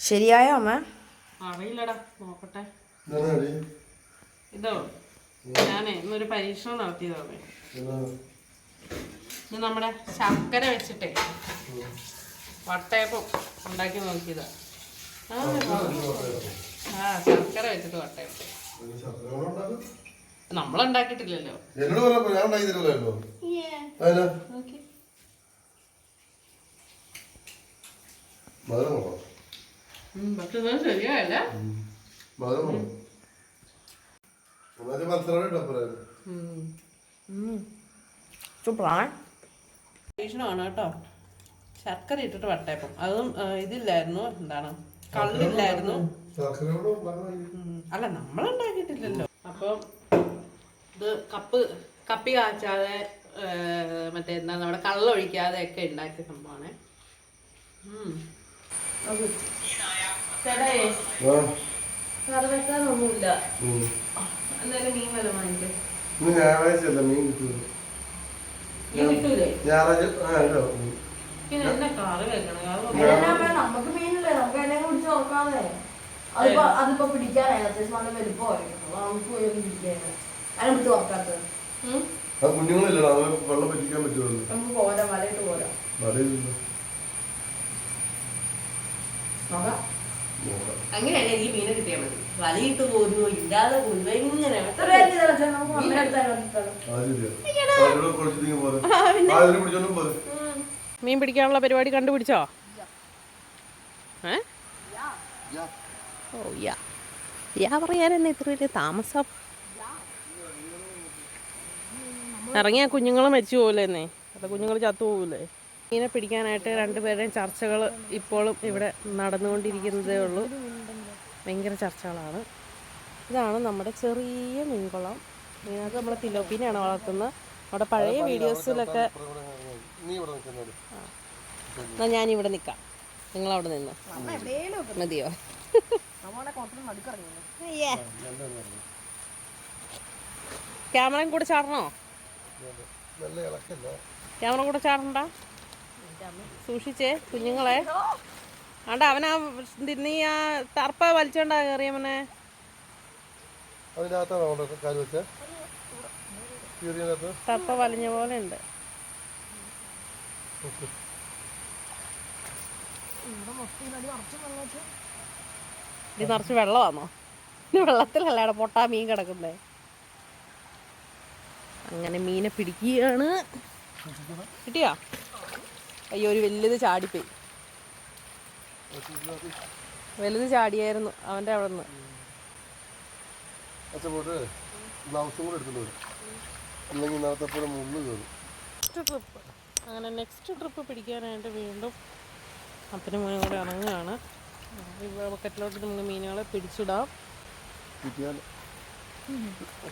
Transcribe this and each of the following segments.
ശരിയായോ അമ്മ? അറിയില്ലടാ നോക്കട്ടെ? ഇതോ ഞാനേ ഇന്നൊരു പരീക്ഷണം നടത്തിയതാണ്? ഇത് നമ്മുടെ ശർക്കര വെച്ചിട്ടേ വട്ടയപ്പം ഉണ്ടാക്കി നോക്കിയതാ. ആ, ആ ശർക്കര വെച്ചിട്ട് വട്ടയപ്പം. നമ്മളുണ്ടാക്കിട്ടില്ലല്ലോ ശർക്കര പക്ഷെ ശരിയായല്ല? പന്ത്രണ്ട് കേട്ടോ. ശർക്കര ഇട്ടിട്ട് വട്ടയപ്പം. അതും ഇതില്ലായിരുന്നു. എന്താണ്? കള്ളില്ലായിരുന്നു. അല്ല നമ്മളുണ്ടാക്കിട്ടില്ലല്ലോ അപ്പം ഇത് കപ്പ് കപ്പി കാച്ചാതെ മറ്റേ എന്താ നമ്മുടെ കള്ളൊഴിക്കാതെ ഒക്കെ ഉണ്ടാക്കിയ സംഭവമാണ്. ഞായറാഴ്ച അല്ല മീൻ കിട്ടൂല? ഞായറാഴ്ച ആ ഉണ്ടോ നമുക്ക് മീനില്ലേ? നമുക്ക് എന്നെ കുടിച്ച് നോക്കാതെ. അതിപ്പോ അതിപ്പോ പിടിക്കാനായി. അത്യാവശ്യം നല്ല വലുപ്പമായിരിക്കും അപ്പൊ നമുക്ക് പോയി ഒന്ന് പിടിക്കാനായി. അതിനെ പിടിച്ച് നോക്കാത്തത് ഉം. ആ കുഞ്ഞുങ്ങളില്ലല്ലോ. വെള്ളം പറ്റിക്കാൻ പറ്റുമല്ലോ നമുക്ക് പോരാ. മലയിട്ട് പോരാ. അറിയില്ല അങ്ങനെയല്ലേ ഈ മീനെ കിട്ടിയാൽ മതി. വലയിട്ട് പോരുമോ ഇല്ലാതെ പോരുമോ ഇങ്ങനെ മീൻ പിടിക്കാനുള്ള പരിപാടി കണ്ടുപിടിച്ചോ? ഏ? ഓ യാ. യാ പറയാനെന്നെ ഇത്ര വലിയ താമസം? ഇറങ്ങിയ കുഞ്ഞുങ്ങൾ മരിച്ചു പോകില്ലേ എന്നേ അത് കുഞ്ഞുങ്ങൾ ചത്തു പോകില്ലേ മീനെ പിടിക്കാനായിട്ട് രണ്ടുപേരുടെയും ചർച്ചകൾ ഇപ്പോഴും ഇവിടെ നടന്നുകൊണ്ടിരിക്കുന്നതേ ഉള്ളൂ. ഭയങ്കര ചർച്ചകളാണ്. ഇതാണ് നമ്മുടെ ചെറിയ മീൻകുളം. ഇതിനകത്ത് നമ്മൾ തിലോപ്പീനെയാണ് വളർത്തുന്നത്. നമ്മുടെ പഴയ വീഡിയോസിലൊക്കെ നീ ഇവിടെ നിൽക്കുന്നത് എന്നാ ഞാനിവിടെ നിൽക്കാം. നിങ്ങളവിടെ നിന്ന്. മതിയോ. ക്യാമറയും കൂടെ ചാടണോ? ക്യാമറ കൂടെ ചാടണ്ട? സൂക്ഷിച്ചേ കുഞ്ഞുങ്ങളെ. ആണ്ട അവനാ നീ ആ തർപ്പ വലിച്ചോണ്ടാ കാൽ വെച്ചേ. തർപ്പ വലിഞ്ഞ പോലെ ഉണ്ട്. ഇത് നിറച്ച് വെള്ളമാണോ അവിടെ പൊട്ടാ മീൻ കിടക്കുന്നേ? അങ്ങനെ മീനെ പിടിക്കുകയാണ് കിട്ടിയോ? അയ്യോ ഒരു വലുത് ചാടിപ്പോയി. വലുത് ചാടിയായിരുന്നു അവന്റെ അവിടെ നിന്ന് അച്ഛൻ പോയിട്ട് ബ്ലൗസും കൂടെ എടുത്തിട്ട് വരും. അല്ലെങ്കിൽ ഇന്നത്തെ പോലെ മുള്ളു കയറും. നെക്സ്റ്റ് ട്രിപ്പ് അങ്ങനെ നെക്സ്റ്റ് ട്രിപ്പ് പിടിക്കാനായിട്ട് വീണ്ടും അപ്പനും മോനും കൂടെ ഇറങ്ങുകയാണ്. ഈ ബക്കറ്റിലോട്ട് നമുക്ക് മീനുകളെ പിടിച്ചിടാം.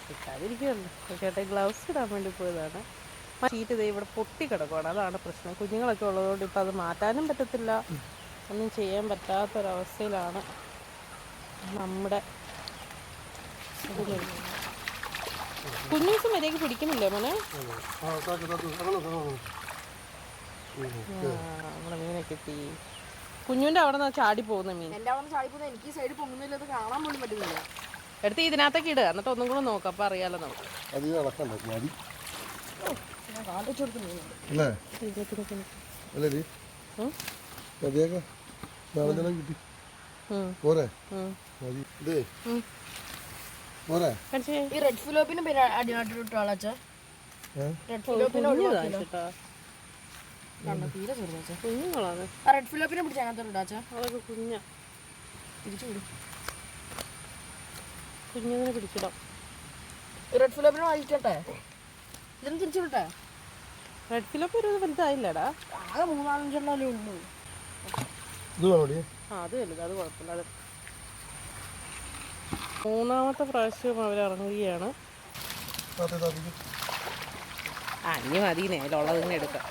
കിട്ടാതിരിക്കുമല്ലോ ചേട്ടാ ഗ്ലൗസ് ഇടാൻ വേണ്ടി പോയതാണ്. ഷീറ്റ് ഇതേ ഇവിടെ പൊട്ടി കിടക്കുവാണ്. അതാണ് പ്രശ്നം. കുഞ്ഞുങ്ങളൊക്കെ ഉള്ളതുകൊണ്ട് ഇപ്പം അത് മാറ്റാനും പറ്റത്തില്ല. ഒന്നും ചെയ്യാൻ പറ്റാത്തൊരവസ്ഥയിലാണ് നമ്മുടെ കുഞ്ഞൂസം വരെയൊക്കെ പിടിക്കുന്നില്ലേ മോനെ? നമ്മുടെ മീനൊക്കെ എത്തി കുഞ്ഞുവിന്റെ അവിടെ നിന്ന് ചാടി പോകുന്ന മീൻ. എനിക്ക് സൈഡ് പൊങ്ങുന്നില്ല കാണാൻ പോലും പറ്റുന്നില്ല. എടുത്ത് ഇതിനകത്തേക്ക് ഇടുക എന്നിട്ട് ഒന്നും കൂടെ നോക്കാം. അപ്പം അറിയാലോ നമുക്ക്. അല്ലേ? അല്ലേ ഡി. മതിയൊക്കെ? നാളെ കിട്ടി. പോരെ. മതി. ഇതേ. പോരെ? ഈ റെഡ് ഫിലോപ്പിന് പിന്നെ അടിനാട്ടിൽ അച്ഛാ. റെഡ് ഫിലോപ്പിനെ കുഞ്ഞിതാ കേട്ടോ. തീരെ ചെറുതാച്ച കുഞ്ഞുങ്ങളാണ്. ആ റെഡ് ഫിലോപ്പിനെ പിടിച്ച് ഇടാച്ച അതൊക്കെ കുഞ്ഞ. തിരിച്ചു വിടും. കുഞ്ഞുങ്ങളെ പിടിച്ചിടാം. ഈ റെഡ് ഫിലോപ്പിനെ വാങ്ങിക്കട്ടെ ഇതിന് തിരിച്ചു വിട്ടെ റെഡ് ഫിലോപ്പ് ഒരു വലുതായില്ലടാ. ആകെ മൂന്നാലഞ്ചെണ്ണല്ലേ ഉള്ളൂ. ഇത് വേണോ ആ അത് വലുത് അത് കുഴപ്പമില്ല അത്. മൂന്നാമത്തെ പ്രാവശ്യം അവർ ഇറങ്ങുകയാണ്. ആ ഇനി മതി നേലുള്ളത് തന്നെ എടുക്കാം.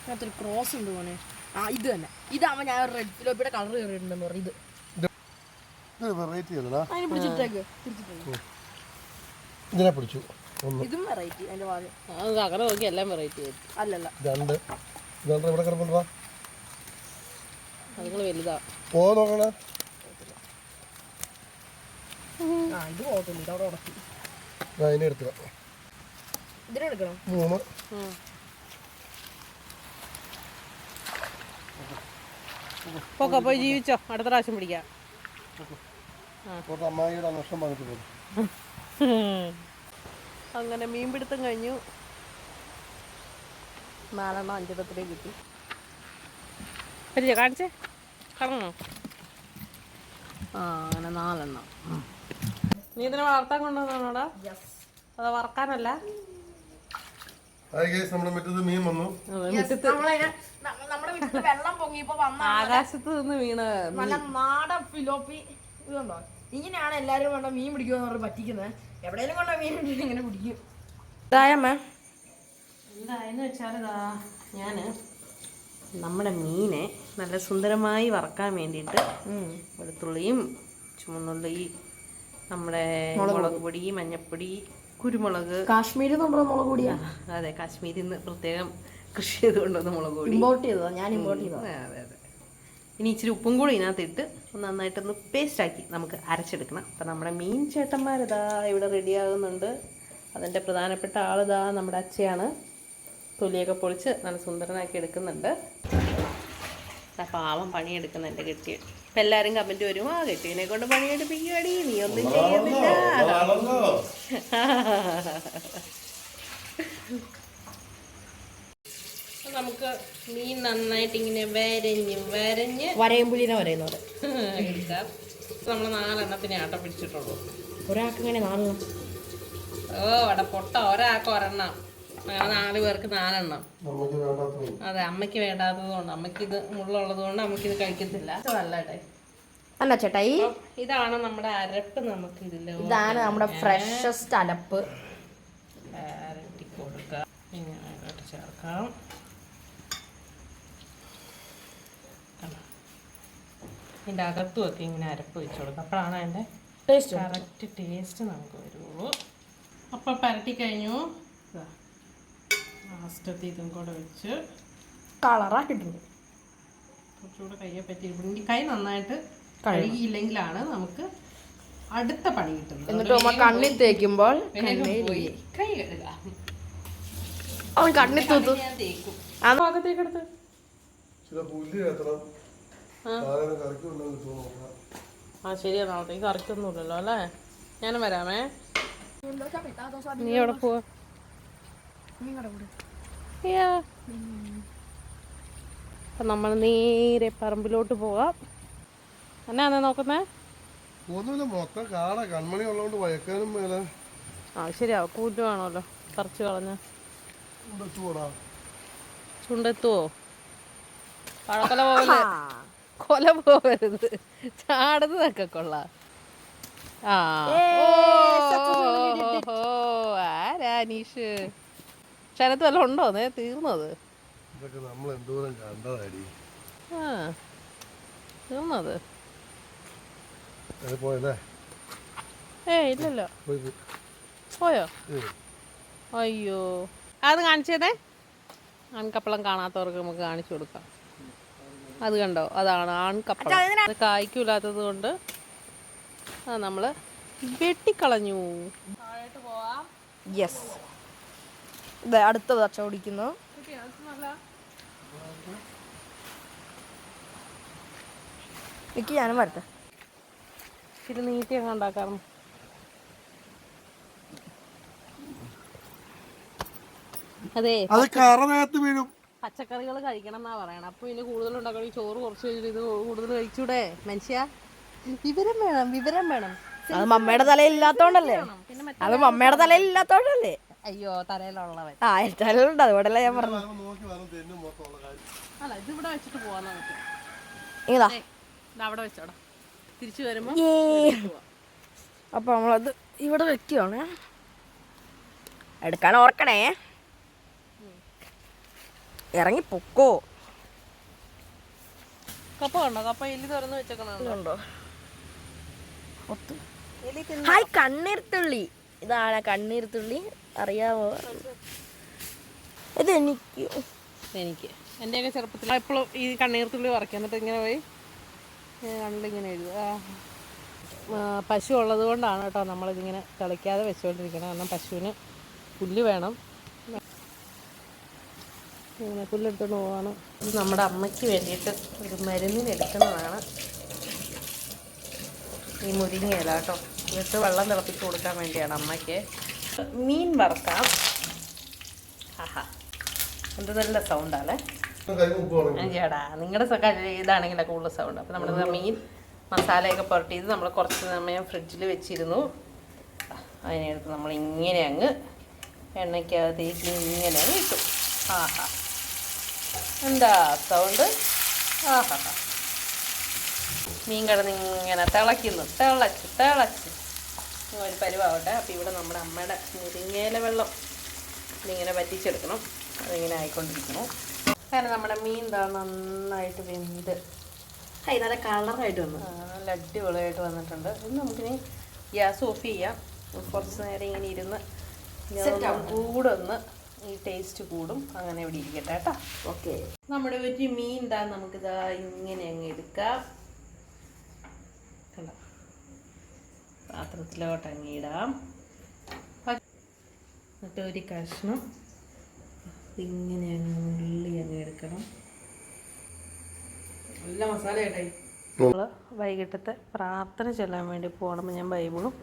അതിനകത്തൊരു ക്രോസ് ഉണ്ട് മോനെ. ആ ഇത് തന്നെ. ഇതാവുമ്പോ ഞാൻ റെഡ് ഫിലോപ്പിയുടെ കളർ കയറിയിട്ടുണ്ടെന്ന് പറയും. ഇത്. ഇത് വെറൈറ്റി അതിനെ പിടിച്ചിട്ടേക്ക് തിരിച്ചിട്ടേക്ക് ഇതിനെ പിടിച്ചു. ഇതും വെറൈറ്റി അതിന്റെ വാൽ. അത് അങ്ങനെ നോക്കി എല്ലാം വെറൈറ്റി ആയിരിക്കും. അല്ലല്ല. രണ്ട്. ഇവിടെ കിടപ്പുണ്ടാ അതുങ്ങൾ വലുതാ. പോ നോക്കണേ. ആ ഇത് പോകത്തില്ല ഇതവിടെ ഉടക്കി. ഞാൻ അതിനെ എടുത്തില്ല ഇതിനെടുക്കണം മൂന്ന്. പോയി ജീവിച്ചോ. അടുത്ത പ്രാവശ്യം പിടിക്കാം. അമ്മായിയുടെ അന്വേഷണം വന്നിട്ട് പോകും അങ്ങനെ മീൻ മീൻപിടുത്തം കഴിഞ്ഞു. നാലെണ്ണം അഞ്ചെണ്ണത്തിലേ കിട്ടി. കാണിച്ചേ. കറങ്ങോ. ആ അങ്ങനെ നാലെണ്ണം. നീ ഇതിനെ വളർത്താൻ കൊണ്ടുവന്നാണോടാ യെസ് അത് വറക്കാനല്ല? ആകാശത്ത് നിന്ന് വീണ് നല്ല നാടൻ ഫിലോപ്പി. ഇതുണ്ടോ? ഇങ്ങനെയാണ് എല്ലാരും വേണ്ട മീൻ പിടിക്കുക പറ്റിക്കുന്നത് എവിടെയെങ്കിലും കൊണ്ട മീൻ ഇങ്ങനെ പിടിക്കും ഇതായമ്മേ എന്തായെന്ന് വെച്ചാൽ ഇതാ ഞാൻ നമ്മുടെ മീനെ നല്ല സുന്ദരമായി വറക്കാൻ വേണ്ടിയിട്ട് വെളുത്തുള്ളിയും ചുമന്നുള്ളി നമ്മുടെ മുളക് പൊടി. മഞ്ഞപ്പൊടി കുരുമുളക്. കാശ്മീരിൽ നമ്മുടെ മുളക് പൊടിയാ. അതെ കാശ്മീരിൽ നിന്ന് പ്രത്യേകം കൃഷി ചെയ്തുകൊണ്ടുവന്ന മുളക് പൊടി. ഇമ്പോർട്ട് ചെയ്തതാ ഞാൻ ഇമ്പോർട്ട് ചെയ്തതാ. അതെ. ഇനി ഇച്ചിരി ഉപ്പും കൂടി ഇതിനകത്തിട്ട് ഒന്ന് നന്നായിട്ടൊന്ന് പേസ്റ്റാക്കി നമുക്ക് അരച്ചെടുക്കണം. അപ്പം നമ്മുടെ മീൻ ചേട്ടന്മാരിതാ ഇവിടെ റെഡിയാകുന്നുണ്ട് അതിന്റെ പ്രധാനപ്പെട്ട ആളിതാ നമ്മുടെ അച്ഛയാണ്. തൊലിയൊക്കെ പൊളിച്ച് നല്ല സുന്ദരനാക്കി എടുക്കുന്നുണ്ട്. ദാ പണിയെടുക്കുന്ന പണിയെടുക്കുന്നുണ്ട് കെട്ടി ഇപ്പം എല്ലാവരും കമന്റ് വരും ആ കെട്ടിയതിനെ കൊണ്ട് പണിയെടുപ്പിക്കുവാടി നീ ഒന്നും ചെയ്യുന്നില്ല. അപ്പൊ നമുക്ക് മീൻ നന്നായിട്ട് ഇങ്ങനെ വരഞ്ഞു വരഞ്ഞ് വരയമ്പുലിനെ വരയുന്നത് എടുക്കാം. നമ്മൾ നാലെണ്ണത്തിനെ ആട്ട പിടിച്ചിട്ടുള്ളൂ. ഒരാൾക്ക് ഇങ്ങനെ നാലെണ്ണം ഓ അവിടെ പൊട്ട ഒരാൾക്ക് ഒരെണ്ണം. അങ്ങനെ നാല് പേർക്ക് നാലെണ്ണം. അതെ അമ്മയ്ക്ക് വേണ്ടാത്തത് കൊണ്ട് അമ്മയ്ക്ക് ഇത് മുള്ളുള്ളത് കൊണ്ട് അമ്മയ്ക്ക് ഇത് കഴിക്കത്തില്ല. അല്ല ചേട്ടാ അല്ല ചേട്ടായി. ഇതാണ് നമ്മുടെ അരപ്പ് നമുക്ക് ഇതിൽ ഇതാണ് നമ്മുടെ ഫ്രഷസ്റ്റ് അലപ്പ്. അരട്ടി കൊടുക്കാം. ഇങ്ങനെ ചേർക്കാം. ഇതിന്റെ അകത്തുമൊക്കെ ഇങ്ങനെ അരപ്പ് വെച്ച് കൊടുക്കും. അപ്പോഴാണ് അതിന്റെ ടേസ്റ്റ് കറക്റ്റ് ടേസ്റ്റ് നമുക്ക് വരുള്ളൂ അപ്പോൾ പരട്ടി കഴിഞ്ഞു. ലാസ്റ്റത്തെ ഇതും കൂടെ വെച്ച് കളറാക്കിയിട്ടുണ്ട്. കുറച്ചുകൂടെ കയ്യെ പറ്റി കൈ നന്നായിട്ട് കഴുകിയില്ലെങ്കിലാണ് നമുക്ക് അടുത്ത പണി കിട്ടുന്നത്. എന്നിട്ട് നമ്മ കണ്ണിൽ തേക്കുമ്പോൾ പോയി. കൈ കഴുകാം അവൻ കണ്ണിൽ തൂത്തു. തേക്കും. ആ ഭാഗത്തേക്ക് എടുത്ത്. ചില പുല്ല് കേട്ടണം ആ. ശരിയാ നാളത്തേക്ക് കറിക്കൊന്നുമില്ലല്ലോ അല്ലേ? ഞാൻ വരാമേ. നീ എവിടെ പോവാ. അപ്പൊ നമ്മൾ നേരെ പറമ്പിലോട്ട് പോവാം. എന്നാ നോക്കുന്നേ? ഒന്നുമില്ല മൊത്തം കാട കൺമണി ഉള്ളതുകൊണ്ട് വയക്കാനും മേലെ. ആ ശരിയാ. കൂറ്റ് വേണമല്ലോ പറിച്ച് കളഞ്ഞ. ചുണ്ടെത്തുവോ? പഴക്കൊല പോകരുത് കൊല പോകരുത്. ചാടുന്നതൊക്കെ കൊള്ളാം. ആ. ഓ ആരാ അനീഷ്? ശരത്ത് വല്ലതും ഉണ്ടോ? നേ തീർന്നത്. ഇതൊക്കെ നമ്മൾ എന്തോരം കണ്ടതാടി. ആ തീർന്നത്. അത് പോയല്ലേ? ഏ ഇല്ലല്ലോ. പോയി. അയ്യോ. അത് കാണിച്ചതേ ആൺകപ്പളം കാണാത്തവർക്ക് നമുക്ക് കാണിച്ചു കൊടുക്കാം. അത് കണ്ടോ? അതാണ് ആൺകപ്പളം അത് കായ്ക്കൂലാത്തത് കൊണ്ട് അത് നമ്മൾ വെട്ടിക്കളഞ്ഞു. യെസ് ഇത് അടുത്ത അച്ഛ ഓടിക്കുന്നു എനിക്ക് ഞാനും വരട്ടെ. ഇത് നീട്ടിയൊക്കെ ഉണ്ടാക്കാം. അതെ. അത് കറനകത്ത് വീഴും. പച്ചക്കറികൾ കഴിക്കണം എന്നാ പറയണം. അപ്പൊ ഇനി കൂടുതൽ ഉണ്ടാക്കണം ചോറ് കുറച്ച് കഴിഞ്ഞിട്ട് ഇത് കൂടുതൽ കഴിച്ചൂടെ മനുഷ്യ? വിവരം വേണം വിവരം വേണം. അത് മമ്മയുടെ തലയിൽ ഇല്ലാത്തോണ്ടല്ലേ അത് മമ്മയുടെ തലയിൽ ഇല്ലാത്തോണ്ടല്ലേ അയ്യോ തലയിലുള്ളവൻ. ആ തലയിലുണ്ട്. അതുകൊണ്ടല്ലേ ഞാൻ പറഞ്ഞു അല്ല ഇത് ഇവിടെ വെച്ചിട്ട് നമുക്ക് ഇങ്ങതാ. അവിടെ വെച്ചോടാ. തിരിച്ചു വരുമ്പോ അപ്പൊ നമ്മളത് ഇവിടെ വെക്കുകയാണ് എടുക്കാൻ ഓർക്കണേ. ഇറങ്ങി പൊക്കോ കപ്പ കണ്ടോ? കപ്പ എലി തുറന്നു വെച്ചേക്കണോ ഹായ് കണ്ണീർത്തുള്ളി. ഇതാണ് കണ്ണീർത്തുള്ളി. അറിയാമോ ഇത് എനിക്ക്. എനിക്ക് എന്റെയൊക്കെ ചെറുപ്പത്തിൽ എപ്പോഴും ഈ കണ്ണീർത്തുള്ളി വറക്കുക എന്നിട്ട് ഇങ്ങനെ പോയി കണ്ണിലിങ്ങനെ എഴുതുക ആ, പശു ഉള്ളത് കൊണ്ടാണ് കേട്ടോ നമ്മളിതിങ്ങനെ തിളയ്ക്കാതെ വെച്ചുകൊണ്ടിരിക്കണം കാരണം പശുവിന് പുല്ല് വേണം. ഇങ്ങനെ പുല്ലെടുത്തോണ്ട് പോവാണ്. ഇത് നമ്മുടെ അമ്മയ്ക്ക് വേണ്ടിയിട്ട് ഒരു മരുന്നിന് എടുക്കുന്നതാണ് ഈ മുരിങ്ങയില കേട്ടോ. എന്നിട്ട് വെള്ളം തിളപ്പിച്ച് കൊടുക്കാൻ വേണ്ടിയാണ് അമ്മയ്ക്ക്. മീൻ വറുക്കാം. ആഹാ. എന്ത് നല്ല സൗണ്ടാണേ ചേടാ നിങ്ങളുടെ ഇതാണെങ്കിലൊക്കെ കൂടുതൽ സൗണ്ട് അപ്പം നമ്മുടെ മീൻ മസാലയൊക്കെ പുരട്ടി ഇത് നമ്മൾ കുറച്ച് സമയം ഫ്രിഡ്ജിൽ വെച്ചിരുന്നു. അതിനെടുത്ത് നമ്മൾ ഇങ്ങനെ അങ്ങ് എണ്ണയ്ക്കകത്തേക്ക് ഇങ്ങനെ അങ്ങ് ഇട്ടു. ആഹാ. എന്താ സൗണ്ട് ആഹാ. മീൻ കിടന്ന് ഇങ്ങനെ തിളയ്ക്കുന്നു. തിളച്ച് തിളച്ച്. ഒരു പരുവാവട്ടെ. അപ്പോൾ ഇവിടെ നമ്മുടെ അമ്മയുടെ മുരിങ്ങേല വെള്ളം ഇതിങ്ങനെ വറ്റിച്ചെടുക്കണം. അതിങ്ങനെ ആയിക്കൊണ്ടിരിക്കണം അങ്ങനെ നമ്മുടെ മീൻ എന്താ നന്നായിട്ട് വെന്ത്. ഹൈ നല്ല കളറായിട്ട് വന്നു. നല്ല അടിപൊളിയായിട്ട് വന്നിട്ടുണ്ട്. ഇത് നമുക്കിനി ഗ്യാസ് ഓഫ് ചെയ്യാം. കുറച്ച് നേരം ഇങ്ങനെ ഇരുന്ന് കൂടെ ഒന്ന് ഈ ടേസ്റ്റ് കൂടും. അങ്ങനെ ഇവിടെ ഇരിക്കട്ടെ കേട്ടോ. ഓക്കെ നമ്മുടെ ഒരു മീൻ ദാ നമുക്കിതാ ഇങ്ങനെ അങ്ങ് എടുക്കാം. കണ്ടോ? പാത്രത്തിലോട്ട് അങ്ങിടാം എന്നിട്ട് ഒരു കഷ്ണം ഇങ്ങനെ അങ്ങ് ഉള്ളി അങ്ങ് എടുക്കണം. നല്ല മസാല നമ്മൾ വൈകിട്ടത്തെ പ്രാർത്ഥന ചെല്ലാൻ വേണ്ടി പോകണം ഞാൻ ബൈബിളും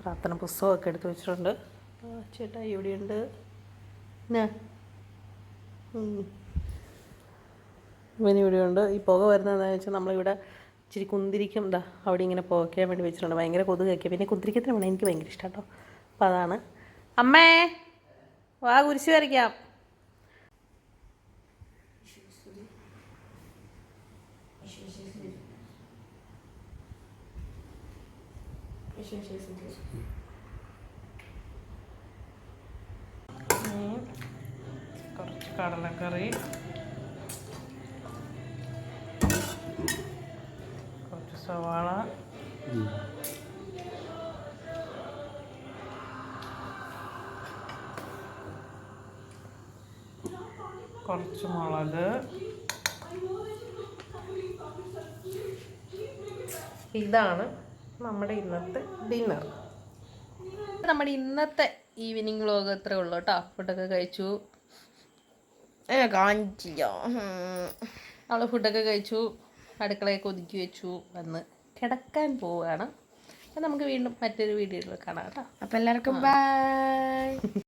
പ്രാർത്ഥന പുസ്തകമൊക്കെ എടുത്ത് വെച്ചിട്ടുണ്ട്. ചേട്ടാ ഇവിടെയുണ്ട് ഇവന് ഇവിടെയുണ്ട്. ഈ പുക വരുന്നതെന്ന് വെച്ചാൽ നമ്മളിവിടെ ഇച്ചിരി കുന്തിരിക്കും എന്താ അവിടെ ഇങ്ങനെ പുകയ്ക്കാൻ വേണ്ടി വെച്ചിട്ടുണ്ട്. ഭയങ്കര കൊതുകൊക്കെ പിന്നെ കുന്തിരിക്കത്തിന് വേണം. എനിക്ക് ഭയങ്കര ഇഷ്ടം കേട്ടോ അപ്പോൾ അതാണ്. അമ്മേ വാ കുരിശ് വരയ്ക്കാം. ഉം. കുറച്ച് കടലക്കറി. കുറച്ച് സവാള. കുറച്ച് മുളക്. ഇതാണ് നമ്മുടെ ഇന്നത്തെ ഡിന്നർ. നമ്മുടെ ഇന്നത്തെ ഈവനിങ് വ്ലോഗ് അത്രേ ഉള്ളൂ കേട്ടോ. ഫുഡൊക്കെ കഴിച്ചു. കാണിച്ചില്ല. അവൾ ഫുഡൊക്കെ കഴിച്ചു. അടുക്കളയൊക്കെ ഒതുക്കി വെച്ചു. വന്ന് കിടക്കാൻ പോവുകയാണ് അപ്പം നമുക്ക് വീണ്ടും മറ്റൊരു വീഡിയോയിൽ കാണാം കേട്ടോ. അപ്പൊ എല്ലാവർക്കും ബൈ